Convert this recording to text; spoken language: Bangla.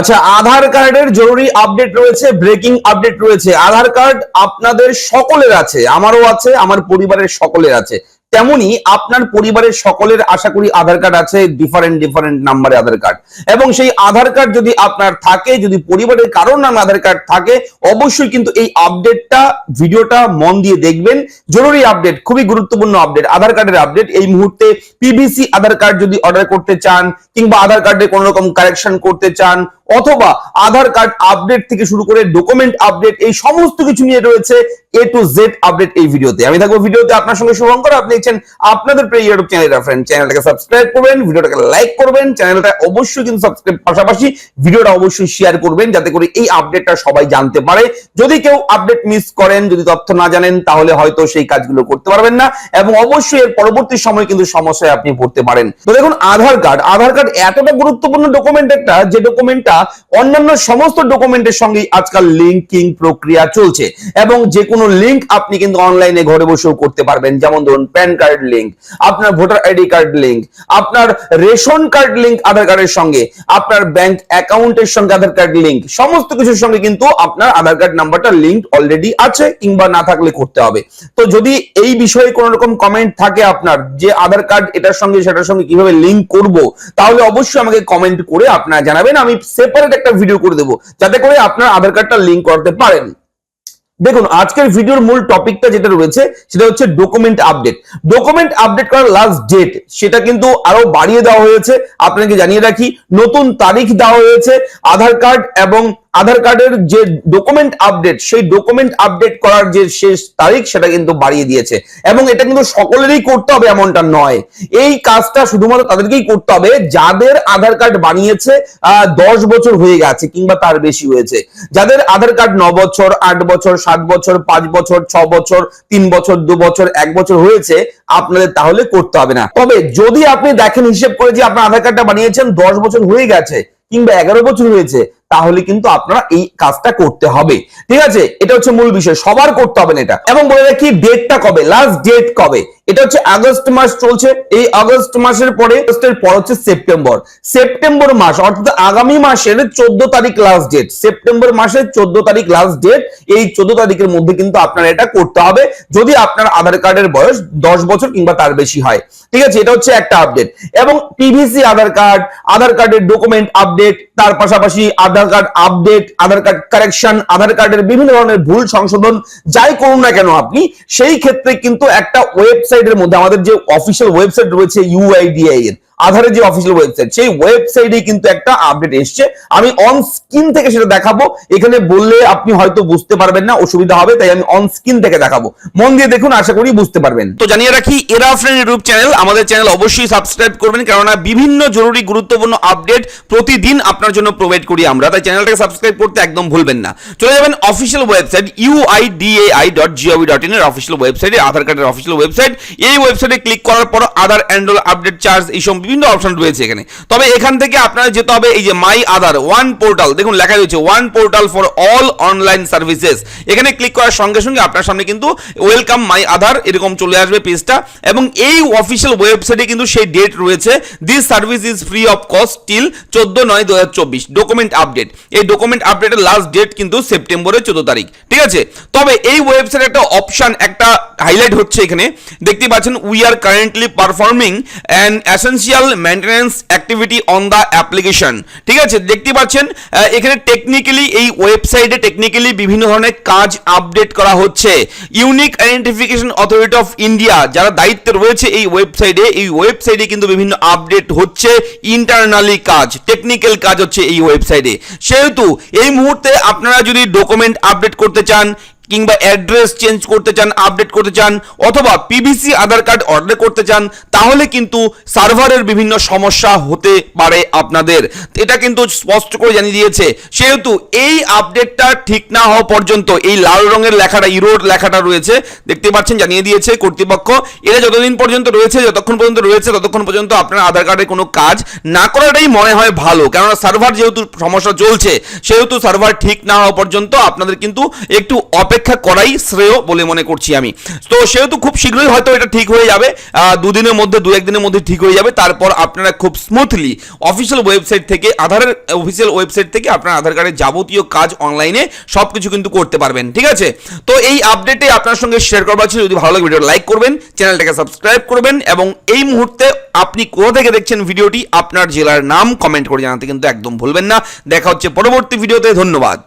আচ্ছা আধার কার্ডের জরুরি আপডেট রয়েছে, ব্রেকিং আপডেট রয়েছে। আধার কার্ড আপনাদের সকলের আছে, আমারও আছে, আমার পরিবারের সকলের আছে। তেমনি আপনার পরিবারের সকলের আশা করি আধার কার্ড আছে ডিফারেন্ট ডিফারেন্ট নাম্বারে আধার কার্ড। এবং সেই আধার কার্ড যদি আপনার থাকে, যদি পরিবারের কারোর নামে আধার কার্ড থাকে, অবশ্যই কিন্তু এই আপডেটটা, ভিডিওটা মন দিয়ে দেখবেন। জরুরি আপডেট, খুবই গুরুত্বপূর্ণ আপডেট, আধার কার্ডের আপডেট। এই মুহূর্তে পিভিসি আধার কার্ড যদি অর্ডার করতে চান, কিংবা আধার কার্ডে কোনো রকম কারেকশন করতে চান অথবা আধার কার্ড আপডেট থেকে শুরু করে ডকুমেন্ট আপডেট, এই সমস্ত কিছু নিয়ে রয়েছে এ টু জেড আপডেট এই ভিডিওতে। আমি থাকব ভিডিওতে আপনার সঙ্গে শুভঙ্কর। আপনি দেখছেন আপনাদের প্রিয় ইউটিউব চ্যানেল ফ্রেন্ড চ্যানেলটাকে সাবস্ক্রাইব করবেন, ভিডিওটাকে লাইক করবেন চ্যানেলটা অবশ্যই কিন্তু সাবস্ক্রাইব পাশাপাশি ভিডিওটা অবশ্যই শেয়ার করবেন, যাতে করে এই আপডেটটা সবাই জানতে পারে। যদি কেউ আপডেট মিস করেন, যদি তথ্য না জানেন, তাহলে হয়তো সেই কাজগুলো করতে পারবেন না এবং অবশ্যই এর পরবর্তী সময় কিন্তু সমস্যায় আপনি পড়তে পারেন। তো দেখুন, আধার কার্ড। আধার কার্ড এতটা গুরুত্বপূর্ণ ডকুমেন্ট একটা, যে ডকুমেন্টটা অন্যান্য সমস্ত ডকুমেন্টের সঙ্গে আজকাল লিঙ্কিং প্রক্রিয়া চলছে। এবং যে কোনো লিঙ্ক আপনি কিন্তু অনলাইনে ঘরে বসেও করতে পারবেন। যেমন ধরুন প্যান কার্ড লিঙ্ক আপনার ভোটার আইডি কার্ড লিঙ্ক আপনার রেশন কার্ড লিঙ্ক আধার কার্ডের সঙ্গে, আপনার ব্যাংক অ্যাকাউন্টের সঙ্গে আধার কার্ড লিঙ্ক সমস্ত কিছুর সঙ্গে কিন্তু আপনার আধার কার্ড নাম্বারটা লিঙ্ক অলরেডি আছে, কিংবা না থাকলে করতে হবে। তো যদি এই বিষয়ে কোনো রকম কমেন্ট থাকে আপনার, যে আধার কার্ড এটার সঙ্গে সেটার সঙ্গে কীভাবে লিঙ্ক করব, তাহলে অবশ্যই আমাকে কমেন্ট করে আপনারা জানাবেন। আমি সেপারেট একটা ভিডিও করে দেবো। যাতে করে আপনার আধার কার্ডটা লিঙ্ক করতে পারেন। দেখুন আজকের ভিডিওর মূল টপিকটা যেটা রয়েছে সেটা হচ্ছে ডকুমেন্ট আপডেট ডকুমেন্ট আপডেট করার লাস্ট ডেট সেটা কিন্তু আরও বাড়িয়ে দেওয়া হয়েছে। আপনাকে জানিয়ে রাখি নতুন তারিখ দেওয়া হয়েছে আধার কার্ড এবং আধার কার্ডের যে ডকুমেন্ট আপডেট সেই ডকুমেন্ট আপডেট করার যে শেষ তারিখ সেটা কিন্তু বাড়িয়ে দিয়েছে। এবং এটা কিন্তু সকলেরই করতে হবে এমনটা নয়। এই কাজটা শুধুমাত্র তাদেরকেই করতে হবে যাদের আধার কার্ড বানিয়েছে আহ, দশ বছর হয়ে গেছে কিংবা তার বেশি হয়েছে। যাদের আধার কার্ড ন বছর আট বছর সাত বছর, পাঁচ বছর, ছ বছর, তিন বছর, দু বছর, এক বছর হয়েছে, আপনাদের তাহলে করতে হবে না। তবে যদি আপনি দেখেন, হিসেব করে যে আপনার আধার কার্ডটা বানিয়েছেন, দশ বছর হয়ে গেছে কিংবা এগারো বছর হয়েছে, তাহলে কিন্তু আপনারা এই কাজটা করতে হবে। ঠিক আছে? এটা হচ্ছে মূল বিষয়। সবার করতে হবে না এটা। এবং বলে রাখি ডেটটা কবে? লাস্ট ডেট কবে? এটা হচ্ছে আগস্ট মাস চলছে। এই আগস্ট মাসের পরে, আগস্টের পর হচ্ছে সেপ্টেম্বর। সেপ্টেম্বর মাস, অর্থাৎ আগামী মাসের চোদ্দ তারিখ লাস্ট ডেট সেপ্টেম্বর মাসের চোদ্দ তারিখ লাস্ট ডেট এই চোদ্দ তারিখের মধ্যে কিন্তু আপনার এটা করতে হবে। যদি আপনার আধার কার্ডের বয়স দশ বছর কিংবা তার বেশি হয়। ঠিক আছে? এটা হচ্ছে একটা আপডেট এবং পিভিসি আধার কার্ড, আধার কার্ডের ডকুমেন্ট আপডেট তার পাশাপাশি Aadhaar card update Aadhaar card correction Aadhaar কার্ডের বিভিন্ন ধরনের ভুল সংশোধন, যাই করুন না কেন আপনি, সেই ক্ষেত্রে কিন্তু একটা ওয়েবসাইটের মধ্যে আমাদের যে অফিসিয়াল ওয়েবসাইট রয়েছে ইউআইডিআই এর আধারের যে অফিসিয়াল ওয়েবসাইট সেই ওয়েবসাইটে কিন্তু একটা আপডেট এসছে। আমি অন স্ক্রিন থেকে সেটা দেখাবো। এখানে বললে আপনি হয়তো বুঝতে পারবেন না, অসুবিধা হবে, তাই আমি অন স্ক্রিন থেকে দেখাবো। মন দিয়ে দেখুন, আশা করি বুঝতে পারবেন। তো জানিয়ে রাখি, এরা ফ্রেন্ড ইউটিউব চ্যানেল আমাদের চ্যানেল অবশ্যই সাবস্ক্রাইব করবেন, কেননা বিভিন্ন জরুরি গুরুত্বপূর্ণ আপডেট প্রতিদিন আপনার জন্য প্রোভাইড করি আমরা। তাই চ্যানেলটাকে সাবস্ক্রাইব করতে একদম ভুলবেন না। চলে যাবেন official website UIDAI dot gov dot in এর অফিসিয়াল ওয়েবসাইটে আধার কার্ডের অফিসিয়াল ওয়েবসাইট এই ওয়েবসাইটে ক্লিক করার পর আধার অ্যান্ডল আপডেট চার্জ এইসব বিভিন্ন অপশন রয়েছে এখানে। তবে এখান থেকে আপনারা যেতে হবে এই যে মাই আধার ওয়ান পোর্টাল দেখুন, লেখা রয়েছে one portal for all online services এখানে ক্লিক করার সঙ্গে সঙ্গে আপনার সামনে কিন্তু ওয়েলকাম মাই আধার এরকম চলে আসবে পেজটা। এবং এই অফিসিয়াল ওয়েবসাইটে কিন্তু সেই ডেট রয়েছে। This service is free of cost till চোদ্দ নয় দু ডকুমেন্ট আপডেট এই ডকুমেন্ট আপডেটের লাস্ট ডেট কিন্তু সেপ্টেম্বরের চোদ্দ তারিখ। ঠিক আছে? তবে এই ওয়েবসাইটে একটা অপশন একটা হাইলাইট হচ্ছে এখানে। দেখতে পাচ্ছেন we are currently performing an essential maintenance activity on the application ঠিক আছে? দেখতে পাচ্ছেন এখানে টেকনিক্যালি এই ওয়েবসাইটে টেকনিক্যালি বিভিন্ন ধরনের কাজ আপডেট করা হচ্ছে। Unique identification authority of India যারা দায়িত্বে রয়েছে এই ওয়েবসাইটে এই ওয়েবসাইটে কিন্তু বিভিন্ন আপডেট হচ্ছে। ইন্টারনালি কাজ টেকনিক্যাল কাজ হচ্ছে এই ওয়েবসাইটে সেহেতু এই মুহূর্তে আপনারা যদি ডকুমেন্ট আপডেট করতে চান কিংবা অ্যাড্রেস চেঞ্জ করতে চান, আপডেট করতে চান, অথবা পিভিসি আধার কার্ড অর্ডার করতে চান, তাহলে কিন্তু সার্ভারের বিভিন্ন সমস্যা হতে পারে আপনাদের। এটা কিন্তু স্পষ্ট করে জানিয়ে দিয়েছে। সেহেতু এই আপডেটটা ঠিক না হওয়া পর্যন্ত এই লাল রঙের লেখাটা, ইরোর লেখাটা রয়েছে, দেখতে পাচ্ছেন, জানিয়ে দিয়েছে কর্তৃপক্ষ। এটা যতদিন পর্যন্ত রয়েছে, যতক্ষণ পর্যন্ত রয়েছে, ততক্ষণ পর্যন্ত আপনার আধার কার্ডের কোনো কাজ না করাটাই মনে হয় ভালো। কেননা সার্ভার যেহেতু সমস্যা চলছে, সেহেতু সার্ভার ঠিক না হওয়া পর্যন্ত আপনাদের কিন্তু একটু অপেক্ষা অপেক্ষা করাই শ্রেয় বলে মনে করছি আমি। তো সেহেতু খুব শীঘ্রই হয়তো এটা ঠিক হয়ে যাবে। দুদিনের মধ্যে, দু একদিনের মধ্যে ঠিক হয়ে যাবে। তারপর আপনারা খুব স্মুথলি অফিসিয়াল ওয়েবসাইট থেকে, আধারের অফিসিয়াল ওয়েবসাইট থেকে আপনার আধার কার্ডের যাবতীয় কাজ অনলাইনে সব কিছু কিন্তু করতে পারবেন, ঠিক আছে? তো এই আপডেটে আপনার সঙ্গে শেয়ার করবার ছিল। যদি ভালো লাগে ভিডিও লাইক করবেন চ্যানেলটাকে সাবস্ক্রাইব করবেন এবং এই মুহূর্তে আপনি কোথা থেকে দেখছেন ভিডিওটি আপনার জেলার নাম কমেন্ট করে জানাতে কিন্তু একদম ভুলবেন না। দেখা হচ্ছে পরবর্তী ভিডিওতে ধন্যবাদ।